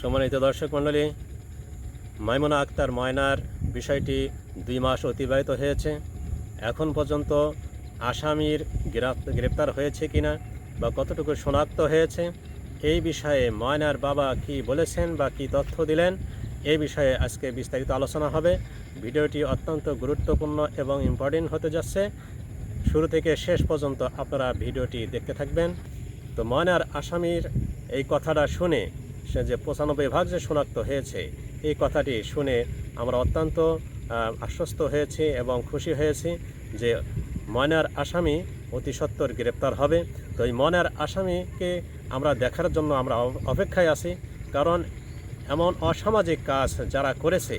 সম্মানিত দর্শক মণ্ডলী, মাইমুনা আক্তার ময়নার বিষয়টি দুই মাস অতিবাহিত হয়েছে। এখন পর্যন্ত আসামির গ্রেপ্তার হয়েছে কিনা বা কতটুকু শনাক্ত হয়েছে, এই বিষয়ে ময়নার বাবা কি বলেছেন বা কি তথ্য দিলেন এই বিষয়ে আজকে বিস্তারিত আলোচনা হবে। ভিডিওটি অত্যন্ত গুরুত্বপূর্ণ এবং ইম্পর্টেন্ট হতে যাচ্ছে। শুরু থেকে শেষ পর্যন্ত আপনারা ভিডিওটি দেখতে থাকবেন। তো ময়নার আসামির এই কথাটা শুনে সে যে পঁচানব্বই ভাগ যে শনাক্ত হয়েছে, এই কথাটি শুনে আমরা অত্যন্ত আশ্বস্ত হয়েছি এবং খুশি হয়েছি যে ময়নার আসামি অতি সত্বর গ্রেপ্তার হবে। তো এই ময়নার আসামিকে আমরা দেখার জন্য আমরা অপেক্ষায় আছি, কারণ এমন অসামাজিক কাজ যারা করেছে,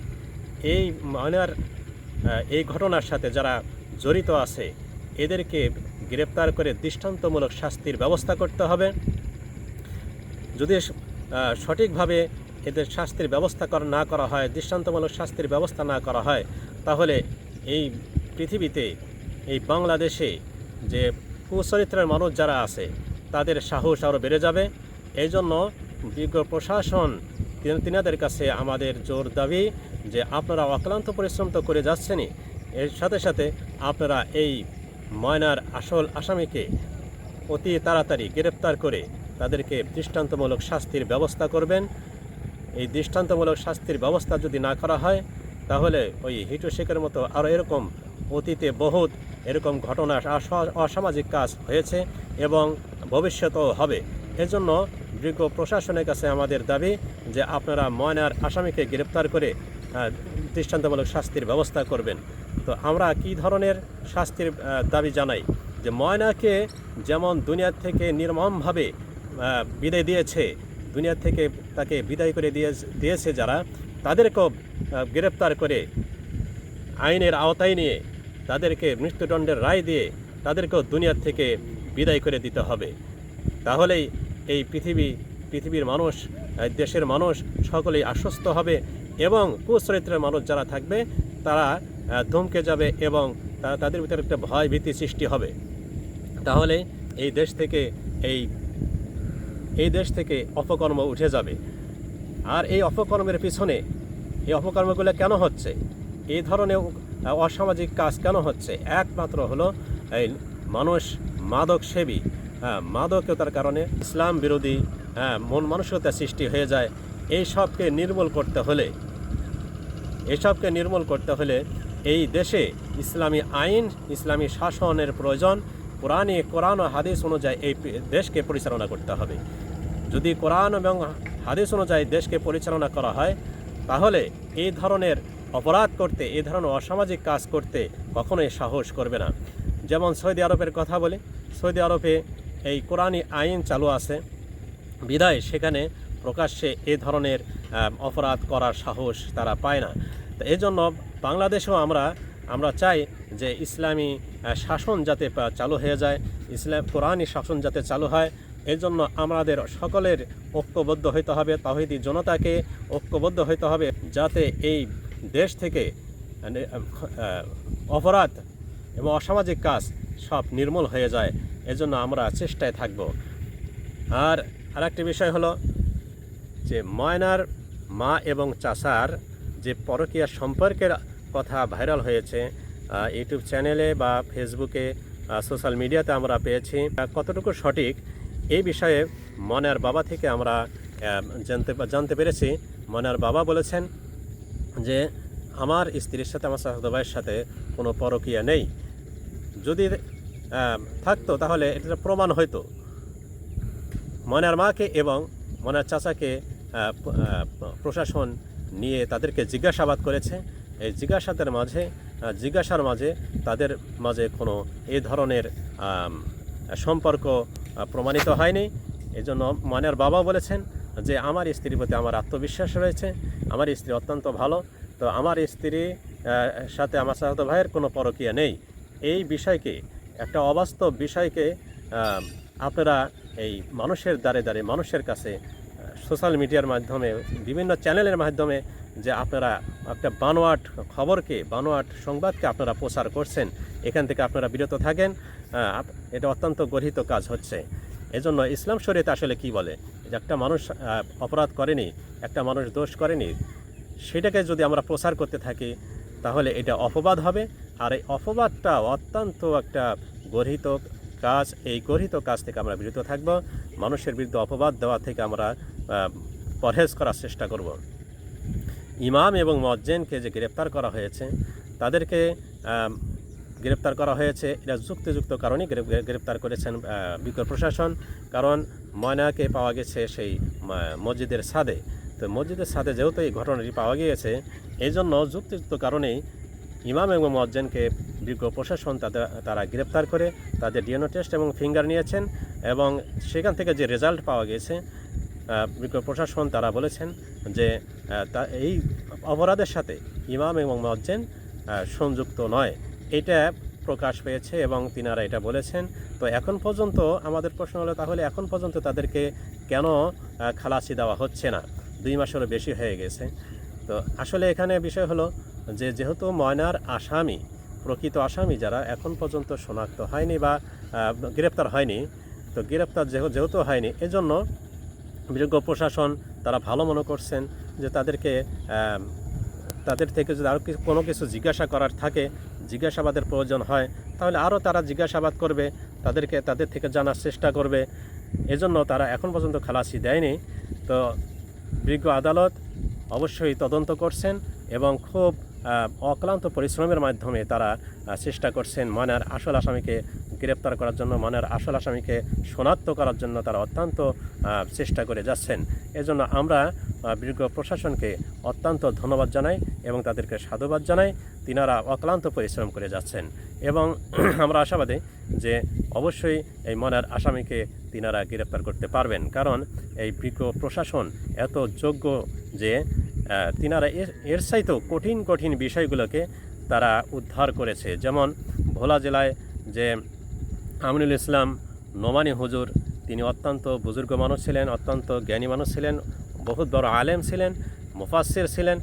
এই ময়নার এই ঘটনার সাথে যারা জড়িত আছে, এদেরকে গ্রেপ্তার করে দৃষ্টান্তমূলক শাস্তির ব্যবস্থা করতে হবে। যদি সঠিকভাবে এদের শাস্তির ব্যবস্থা করা না করা হয়, দৃষ্টান্তমূলক শাস্তির ব্যবস্থা না করা হয়, তাহলে এই পৃথিবীতে, এই বাংলাদেশে যে কুচরিত্রের মানুষ যারা আছে, তাদের সাহস আরও বেড়ে যাবে। এই জন্য বিজ্ঞ প্রশাসন তিন- তিনাদের কাছে আমাদের জোর দাবি যে আপনারা অক্লান্ত পরিশ্রম তো করে যাচ্ছেনই, এর সাথে সাথে আপনারা এই ময়নার আসল আসামিকে অতি তাড়াতাড়ি গ্রেপ্তার করে তাদেরকে দৃষ্টান্তমূলক শাস্তির ব্যবস্থা করবেন। এই দৃষ্টান্তমূলক শাস্তির ব্যবস্থা যদি না করা হয়, তাহলে ওই হিটু শেখের মতো আরও এরকম অতীতে বহুত এরকম ঘটনা অসামাজিক কাজ হয়েছে এবং ভবিষ্যতেও হবে। এজন্য বিজ্ঞ প্রশাসনের কাছে আমাদের দাবি যে আপনারা ময়নার আসামিকে গ্রেপ্তার করে দৃষ্টান্তমূলক শাস্তির ব্যবস্থা করবেন। তো আমরা কি ধরনের শাস্তির দাবি জানাই? যে ময়নাকে যেমন দুনিয়ার থেকে নির্মমভাবে বিদায় দিয়েছে, দুনিয়া থেকে তাকে বিদায় করে দিয়ে দিয়েছে যারা, তাদেরকেও গ্রেপ্তার করে আইনের আওতায় নিয়ে তাদেরকে মৃত্যুদণ্ডের রায় দিয়ে তাদেরকেও দুনিয়ার থেকে বিদায় করে দিতে হবে। তাহলেই এই পৃথিবী, পৃথিবীর মানুষ দেশের মানুষ সকলেই আশ্বস্ত হবে এবং কুচরিত্রের মানুষ যারা থাকবে, তারা ধমকে যাবে এবং তাদের ভিতরে একটা ভয় ভীতি সৃষ্টি হবে। তাহলে এই দেশ থেকে এই এই দেশ থেকে অপকর্ম উঠে যাবে। আর এই অপকর্মের পিছনে এই অপকর্মগুলো কেন হচ্ছে? এই ধরনের অসামাজিক কাজ কেন হচ্ছে? একমাত্র হলো এই মানুষ মাদক সেবী। হ্যাঁ মাদকতার কারণে ইসলাম বিরোধী হ্যাঁ মন মানসিকতা সৃষ্টি হয়ে যায়। এই সবকে নির্মূল করতে হলে এসবকে নির্মূল করতে হলে এই দেশে ইসলামী আইন, ইসলামী শাসনের প্রয়োজন। কোরআনে, কোরআন ও হাদিস অনুযায়ী এই দেশকে পরিচালনা করতে হবে। যদি কোরআন এবং হাদিস অনুযায়ী দেশকে পরিচালনা করা হয়, তাহলে এই ধরনের অপরাধ করতে এই ধরনের অসামাজিক কাজ করতে কখনোই সাহস করবে না। যেমন সৌদি আরবের কথা বলি, সৌদি আরবে এই কোরআনী আইন চালু আছে। বিদায়, সেখানে প্রকাশ্যে এ ধরনের অপরাধ করার সাহস তারা পায় না। তো এই জন্য বাংলাদেশেও আমরা আমরা চাই যে ইসলামী শাসন যাতে চালু হয়ে যায়, ইসলাম, কোরআনই শাসন যাতে চালু হয় এই জন্য আমাদের সকলের ঐক্যবদ্ধ হইতে হবে তাহিদি জনতাকে ঐক্যবদ্ধ হইতে হবে, যাতে এই দেশ থেকে অপরাধ এবং অসামাজিক কাজ সব নির্মূল হয়ে যায়। এজন্য আমরা চেষ্টায় থাকব। আর আরেকটি বিষয় হলো যে ময়নার মা এবং চাচার যে পরকীয়া সম্পর্কের কথা ভাইরাল হয়েছে ইউটিউব চ্যানেলে বা ফেসবুকে সোশ্যাল মিডিয়াতে আমরা পেয়েছি। কতটুকু সঠিক এই বিষয়ে মনার বাবা থেকে আমরা জানতে জানতে পেরেছি। মনার বাবা বলেছেন যে, আমার স্ত্রীর সাথে, আমার চাচাতো ভাইয়ের সাথে কোনো পরকীয়া নেই। যদি থাকতো তাহলে এটা প্রমাণ হইতো। মনার মাকে এবং মনার চাচাকে প্রশাসন নিয়ে তাদেরকে জিজ্ঞাসাবাদ করেছে। এই জিজ্ঞাসাদের মাঝে জিজ্ঞাসার মাঝে তাদের মাঝে কোনো এই ধরনের সম্পর্ক প্রমাণিত হয়নি। এই জন্য মনের বাবা বলেছেন যে, আমার স্ত্রীর প্রতি আমার আত্মবিশ্বাস রয়েছে, আমার স্ত্রী অত্যন্ত ভালো, তো আমার স্ত্রী সাথে আমার সাথে ভাইয়ের কোনো পরকীয়া নেই। এই বিষয়কে, একটা অবাস্তব বিষয়কে আপনারা এই মানুষের দ্বারে দ্বারে, মানুষের কাছে সোশ্যাল মিডিয়ার মাধ্যমে, বিভিন্ন চ্যানেলের মাধ্যমে যে আপনারা একটা বানোয়াট খবরকে, বানোয়াট সংবাদকে আপনারা প্রচার করছেন, এখান থেকে আপনারা বিরত থাকেন। এটা অত্যন্ত গর্হিত কাজ হচ্ছে। এজন্য ইসলাম শরীয়তে আসলে কি বলে? যে একটা মানুষ অপরাধ করেনি, একটা মানুষ দোষ করেনি, সেটাকে যদি আমরা প্রচার করতে থাকি, তাহলে এটা অপবাদ হবে। আর এই অপবাদটা অত্যন্ত একটা গর্হিত কাজ। এই গর্হিত কাজ থেকে আমরা বিরত থাকব। মানুষের বিরুদ্ধে অপবাদ দেওয়া থেকে আমরা পরহেজ করার চেষ্টা করব। ইমাম এবং মজ্জেনকে যে গ্রেপ্তার করা হয়েছে, তাদেরকে গ্রেপ্তার করা হয়েছে এটা যুক্তিযুক্ত কারণেই গ্রেপ্তার করেছেন বিকর প্রশাসন। কারণ ময়নাকে পাওয়া গেছে সেই মসজিদের ছাদে। তো মসজিদের ছাদে যেহেতু এই ঘটনাটি পাওয়া গিয়েছে এই জন্য যুক্তিযুক্ত কারণেই ইমাম এবং মজ্জেনকে বিজ্ঞ প্রশাসন তাদের, তারা গ্রেপ্তার করে, তাদের ডিএনও টেস্ট এবং ফিঙ্গার নিয়েছেন এবং সেখান থেকে যে রেজাল্ট পাওয়া গেছে প্রশাসন তারা বলেছেন যে এই অপরাধের সাথে ইমাম এবং মজ্জেন সংযুক্ত নয়। এটা প্রকাশ পেয়েছে এবং তিনারা এটা বলেছেন। তো এখন পর্যন্ত আমাদের প্রশ্ন হলো, তাহলে এখন পর্যন্ত তাদেরকে কেন খালাসি দেওয়া হচ্ছে না? দুই মাসেরও বেশি হয়ে গেছে। তো আসলে এখানে বিষয় হলো যে, যেহেতু ময়নার আসামি, প্রকৃত আসামি যারা এখন পর্যন্ত শনাক্ত হয়নি বা গ্রেপ্তার হয়নি, তো গ্রেপ্তার যেহেতু হয়নি, এজন্য বিজ্ঞ প্রশাসন তারা ভালো মনে করছেন যে তাদেরকে তাদের থেকে যদি আরও কোনো কিছু জিজ্ঞাসা করার থাকে, জিজ্ঞাসাবাদের প্রয়োজন হয়, তাহলে আরও তারা জিজ্ঞাসাবাদ করবে, তাদেরকে, তাদের থেকে জানার চেষ্টা করবে। এজন্য তারা এখন পর্যন্ত খালাসি দেয়নি। তো বিজ্ঞ আদালত অবশ্যই তদন্ত করছেন এবং খুব অক্লান্ত পরিশ্রমের মাধ্যমে তারা চেষ্টা করছেন ময়নার আসল আসামিকে গ্রেপ্তার করার জন্য মনের আসল আসামিকে শনাক্ত করার জন্য তারা অত্যন্ত চেষ্টা করে যাচ্ছেন। এজন্য আমরা বিজ্ঞ প্রশাসনকে অত্যন্ত ধন্যবাদ জানাই এবং তাদেরকে সাধুবাদ জানাই। তিনারা অক্লান্ত পরিশ্রম করে যাচ্ছেন এবং আমরা আশাবাদী যে অবশ্যই এই মনের আসামিকে তিনারা গ্রেপ্তার করতে পারবেন। কারণ এই বিজ্ঞ প্রশাসন এত যোগ্য যে তিনারা এর চাইতেও কঠিন কঠিন বিষয়গুলোকে তারা উদ্ধার করেছে। যেমন ভোলা জেলায় যে আমিনুল ইসলাম নোমানি হুজুর, তিনি অত্যন্ত বুজুর্গ মানুষ ছিলেন, অত্যন্ত জ্ঞানী মানুষ ছিলেন, বহুত বড় আলেম ছিলেন মুফাসির ছিলেন,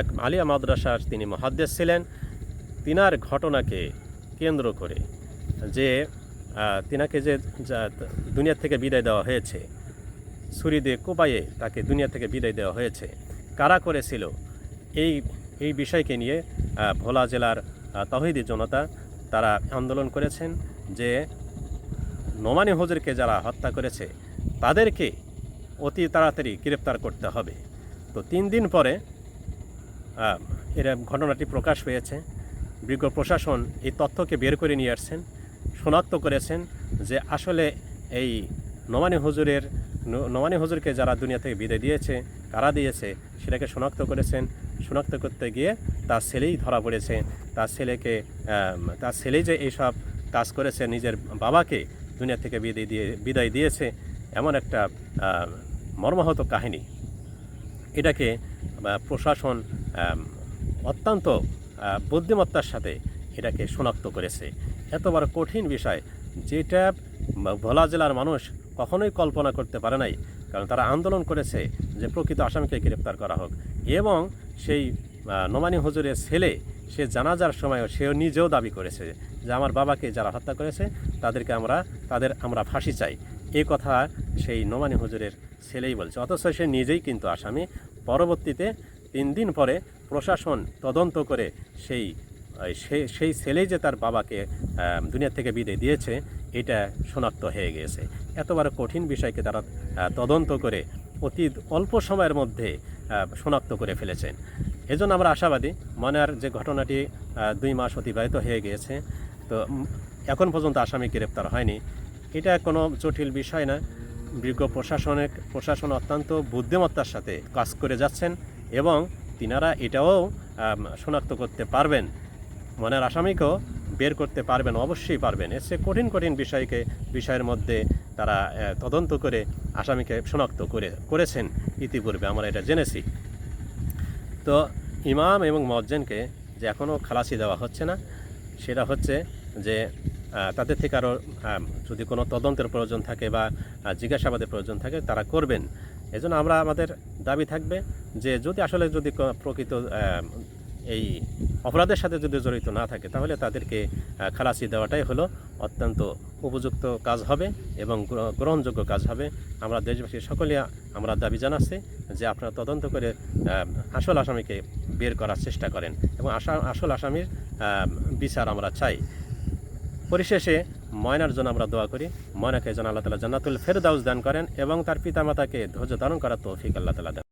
এক আলিয়া মাদ্রাসার তিনি মহাদ্দেশ ছিলেন। তিনার ঘটনাকে কেন্দ্র করে যে তিনাকে যে দুনিয়া থেকে বিদায় দেওয়া হয়েছে ছুরি দিয়ে তাকে দুনিয়া থেকে বিদায় দেওয়া হয়েছে। কারা করেছিল? এই এই বিষয়কে নিয়ে ভোলা জেলার তহিদি জনতা তারা আন্দোলন করেছেন যে নোমানি হুজুরকে যারা হত্যা করেছে, তাদেরকে অতি তাড়াতাড়ি গ্রেপ্তার করতে হবে। তো তিন দিন পরে এর ঘটনাটি প্রকাশ হয়েছে। বিজ্ঞ প্রশাসন এই তথ্যকে বের করে নিয়ে আসছেন, শনাক্ত করেছেন যে আসলে এই নোমানি হুজুরের, নোমানি হুজুরকে যারা দুনিয়া থেকে বিদায় দিয়েছে, কারা দিয়েছে, সেটাকে শনাক্ত করেছেন। শনাক্ত করতে গিয়ে তার ছেলেই ধরা পড়েছে। তার ছেলেকে তার ছেলেই যে এইসব কাজ করেছে, নিজের বাবাকে দুনিয়া থেকে বিদায় দিয়ে, বিদায় দিয়েছে এমন একটা মর্মাহত কাহিনী। এটাকে প্রশাসন অত্যন্ত বুদ্ধিমত্তার সাথে এটাকে শনাক্ত করেছে। এত বড় কঠিন বিষয়, যেটা ভোলা জেলার মানুষ কখনোই কল্পনা করতে পারে নাই, কারণ তারা আন্দোলন করেছে যে প্রকৃত আসামিকে গ্রেপ্তার করা হোক। এবং সেই নোমানি হুজুরের ছেলে, সে জানাজার সময়ও সেও নিজেও দাবি করেছে যে আমার বাবাকে যারা হত্যা করেছে, তাদেরকে আমরা, তাদের আমরা ফাঁসি চাই। এই কথা সেই নোমানি হুজুরের ছেলেই বলছে। অথচ সে নিজেই কিন্তু আসামি। পরবর্তীতে তিন দিন পরে প্রশাসন তদন্ত করে সেই সেই ছেলেই যে তার বাবাকে দুনিয়া থেকে বিদায় দিয়েছে, এটা শনাক্ত হয়ে গিয়েছে এত বড় কঠিন বিষয়কে তারা তদন্ত করে অতি অল্প সময়ের মধ্যে শনাক্ত করে ফেলেছেন। এজন্য আমরা আশাবাদী মনের যে ঘটনাটি দুই মাস অতিবাহিত হয়ে গিয়েছে তো এখন পর্যন্ত আসামি গ্রেপ্তার হয়নি। এটা কোনো জটিল বিষয় না। বিজ্ঞ প্রশাসনের প্রশাসন অত্যন্ত বুদ্ধিমত্তার সাথে কাজ করে যাচ্ছেন এবং তিনারা এটাও শনাক্ত করতে পারবেন। মনের আসামিকেও বের করতে পারবেন, অবশ্যই পারবেন। চেয়ে কঠিন কঠিন বিষয়কে, বিষয়ের মধ্যে তারা তদন্ত করে আসামিকে শনাক্ত করে, করেছেন। ইতিপূর্বে আমরা এটা জেনেছি। তো ইমাম এবং মজ্জেনকে যে এখনও খালাসি দেওয়া হচ্ছে না, সেটা হচ্ছে যে তাদের থেকে আরও যদি কোনো তদন্তের প্রয়োজন থাকে বা জিজ্ঞাসাবাদের প্রয়োজন থাকে, তারা করবেন। এজন্য আমরা আমাদের দাবি থাকবে যে, যদি আসলে যদি প্রকৃত এই অপরাধের সাথে যদি জড়িত না থাকে, তাহলে তাদেরকে খালাসি দেওয়াটাই হলো অত্যন্ত উপযুক্ত কাজ হবে এবং গ্রহণযোগ্য কাজ হবে। আমরা দেশবাসী সকলে আমরা দাবি জানাচ্ছি যে, আপনারা তদন্ত করে আসল আসামিকে বের করার চেষ্টা করেন এবং আসা, আসল আসামির বিচার আমরা চাই। পরিশেষে ময়নার জন্য আমরা দোয়া করি। ময়নাকে যেন আল্লাহ তালা জান্নাতুল ফেরদাউস দান করেন এবং তার পিতামাতাকে ধৈর্য ধারণ করার তৌফিক আল্লাহ তালা দেন।